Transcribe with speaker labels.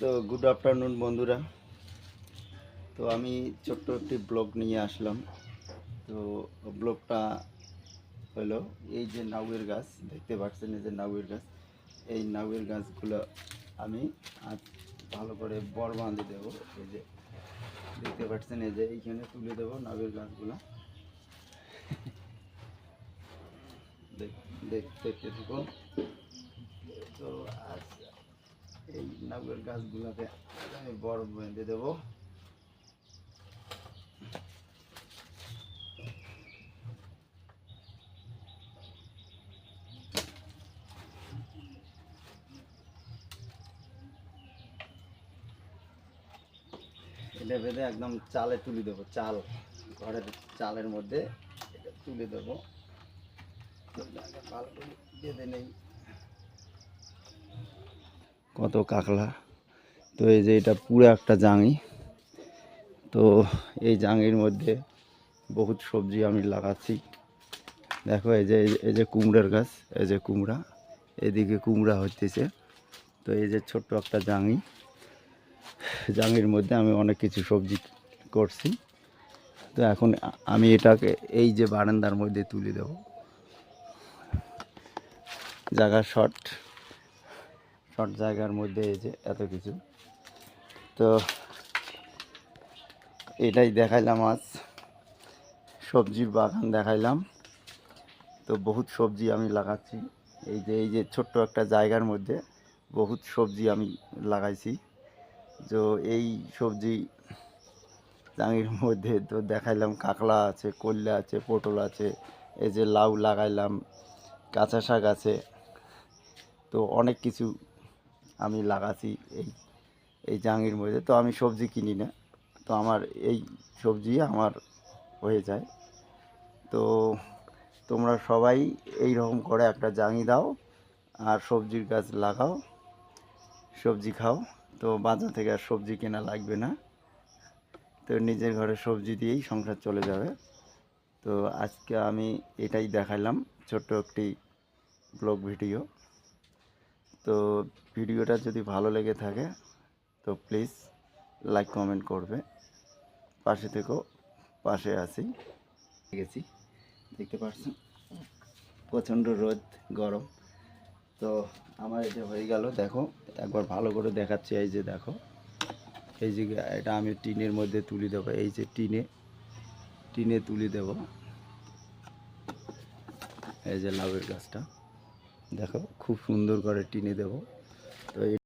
Speaker 1: তো good afternoon বন্ধুরা। তো আমি ছোট্ট একটি ব্লগ নিয়ে আসলাম। তো ব্লগটা হলো এই যে নাউয়ের গাছ, দেখতে পাচ্ছেন এই যে নাউয়ের গাছ। এই নাউয়ের গাছগুলো আমি আজ ভালো করে বর বাঁধে দেবো। এই যে দেখতে পাচ্ছেন এই যে এইখানে তুলে দেবো নাউয়ের গাছগুলো। দেখ- দেখ- দেখতে থাকুন তো আজ নাগর গাছগুলোকে আমি বড় বেঁধে দেবো। এটা বেঁধে একদম চালে তুলে দেবো, চাল। ঘরের চালের মধ্যে এটা তুলে দেবো। ভালো করে বেঁধে নেই। কত কাকলা। তো এই যে এটা পুরো একটা জাঙি। তো এই জাঙির মধ্যে বহুত সবজি আমি লাগাচ্ছি। দেখো এই যে এই যে কুমড়ার গাছ, এই যে কুমড়া, এদিকে কুমড়া হচ্ছে তো এই যে ছোট্ট একটা জাঙি। জাঙির মধ্যে আমি অনেক কিছু সবজি করছি। তো এখন আমি এটাকে এই যে বারান্দার মধ্যে তুলে দেব। জায়গা শর্ট। শর্ট জায়গার মধ্যে এই যে এত কিছু। তো এটাই দেখাইলাম আজ। সবজির বাগান দেখাইলাম। তো বহুত সবজি আমি লাগাচ্ছি। এই যে এই যে ছোট্ট একটা জায়গার মধ্যে বহুত সবজি আমি লাগাইছি। তো এই সবজি জাঙির মধ্যে তো দেখাইলাম, কাঁকড়া আছে কল্যা আছে, পটল আছে, এই যে লাউ লাগাইলাম, কাঁচা শাক আছে। তো অনেক কিছু আমি লাগাচ্ছি এই এই জাঙির মধ্যে তো আমি সবজি কিনি না। তো আমার এই সবজি আমার হয়ে যায়। তো তোমরা সবাই এই রকম করে একটা জাঙি দাও আর সবজির গাছ লাগাও, সবজি খাও। তো বাজার থেকে আর সবজি কেনা লাগবে না। তো নিজের ঘরে সবজি দিয়েই সংসার চলে যাবে। তো আজকে আমি এটাই দেখালাম, ছোট্ট একটি ব্লগ ভিডিও। তো ভিডিওটা যদি ভালো লেগে থাকে, তো প্লিজ লাইক কমেন্ট করবে। পাশে থেকেও পাশে আছি। গেছি, দেখতে পাচ্ছেন প্রচণ্ড রোদ, গরম। তো আমার এটা হয়ে গেল, দেখো, একবার ভালো করে দেখাচ্ছি, এই যে দেখো। এই যে এটা আমি টিনের মধ্যে তুলে দেবো, এই যে টিনে টিনে তুলে দেবো। এই যে লাউয়ের গাছটা, দেখো। খুব সুন্দর করে টিনে দেব। তো